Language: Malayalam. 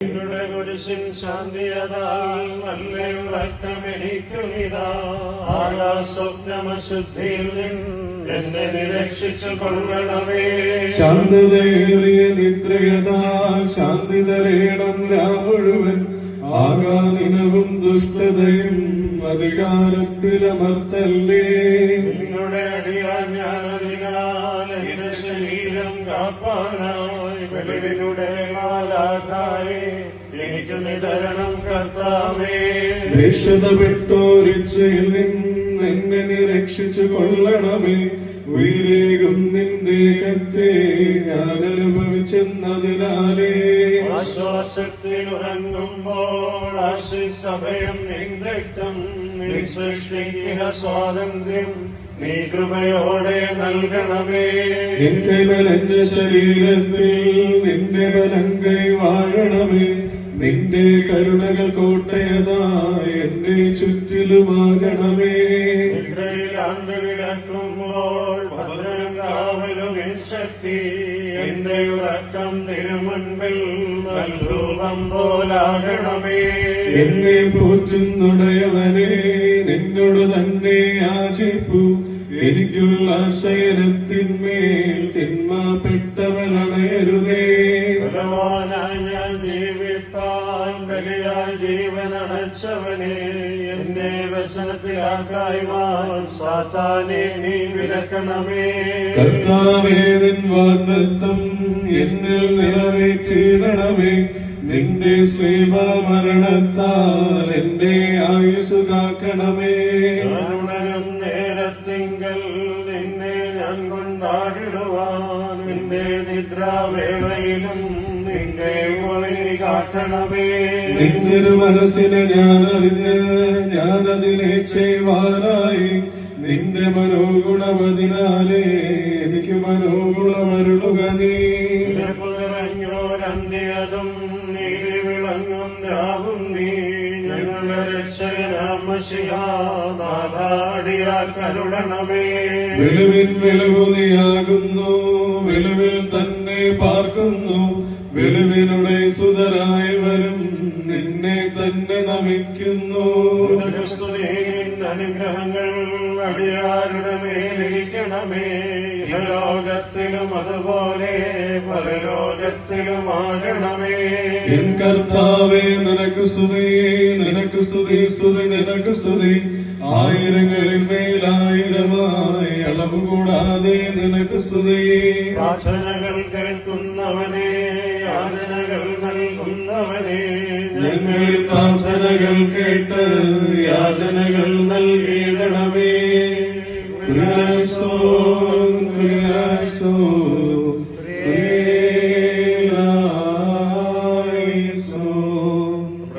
നിങ്ങളുടെ കുരിശിൻ ശാന്തിയതാൽ നല്ല ഉറക്കമെനിക്കുനിതാ ആകാശസ്വപ്നമശുദ്ധിയിൽ നിന്ന് എന്നെ നിരക്ഷിച്ചു കൊള്ളണമേ. ശാന്തതയേറിയ നിദ്രയതാ ശാന്തി തരേണം മുഴുവൻ ആകാദിനവും ദുഷ്ടതയും അധികാരത്തിലമർത്തല്ലേ. നിങ്ങളുടെ അടിയാൻ ഞാൻ അതിനാൽ ശരീരം കാപ്പാനായി വെളിവിനുടെ മാലാഖായി എനിക്ക് നിതരണം കർത്താവേ. രക്ഷതപ്പെട്ടോരിച്ചയിൽ നിന്ന് എന്നെ നിരക്ഷിച്ചു കൊള്ളണമേ. ഉയരേകും നിന്ദേഹത്തെ ഞാൻ അനുഭവിച്ചെന്നതിനാലേ. ആശ്വാസത്തിൽ ഉറങ്ങുമ്പോൾ ആശിസഭയം നിരക്തം നീ സൃഷ്ടിക്കുന്ന സ്വാതന്ത്ര്യം. നീ കൃപയോടെ നൽകണമേ. നിന്റെ ബലന്റെ ശരീരത്തിൽ നിന്റെ ബലം വാഴണമേ നിന്റെ കരുണകൾ കോട്ടയതാ എന്റെ ചുറ്റിലുമാകണമേ. നിദ്രയിൽ ആണ്ട് കിടക്കുമ്പോൾ ഭദ്രം കാവലും ശക്തി. എന്റെ ഉറക്കം തിരുമുൻപിൽ എന്നെ പോറ്റുന്നുടയവനെ നിന്നോട് തന്നെ ആശിപ്പു എനിക്കുള്ള ശയനത്തിന്മേൽ തിന്മപ്പെട്ടവനണയരുതേ ജീവനടച്ചവനെ എന്നെ വ്യസനത്തിലാക്കായ്വാൻ സാത്താനെ നീ വിലക്കണമേ. കർത്താവേ നിൻ വാഗ്ദത്തം എന്നിൽ നിറവേറ്റിടണമേ നിന്റെ ശ്രീമരണത്താൽ എന്റെ ആയുസ് കാക്കണമേ. ഞാനുണരും നേരത്തിങ്കൽ നിന്നെ ഞാൻ കൊണ്ടാടിടുവാൻ നിന്റെ നിദ്രാവേളയിലും നിന്റെ ഒളി കാട്ടണമേ. നിന്റെ മനസ്സിനെ ഞാൻ അറിഞ്ഞ് ഞാനതിനെ ചെയ്യുവാനായി നിന്റെ മനോഗുണമതിനാലേ എനിക്ക് മനോഗുണമരുളുക നീ. പുലരഞ്ഞോരന്യതും നീ വിളങ്ങും രാവും നീ. വെളുവിൻ വെളുവിൽ തന്നെ പാർക്കുന്നു വെളുവിനുടെ സുതരായവരും നിന്നെ തന്നെ നമിക്കുന്നു. അനുഗ്രഹങ്ങൾ അടിയാരുടെ മേലിരിക്കണമേ. ലോകത്തിലും അതുപോലെ പരലോകത്തിലുമാകണമേ. എൻ കർത്താവേ നിനക്ക് സുതി നിനക്ക് സുതി സുതി നിനക്ക് സുതി ആയിരങ്ങളിൽ മേലായിരമായി അളവ് കൂടാതെ നിനക്ക് സുതി പ്രാർത്ഥനകൾ കേൾക്കുന്നവനെ നൽകുന്നവനെ ഞങ്ങൾ പ്രാർത്ഥനകൾ കേട്ട് യാചനകൾ നൽകിയിടണമേ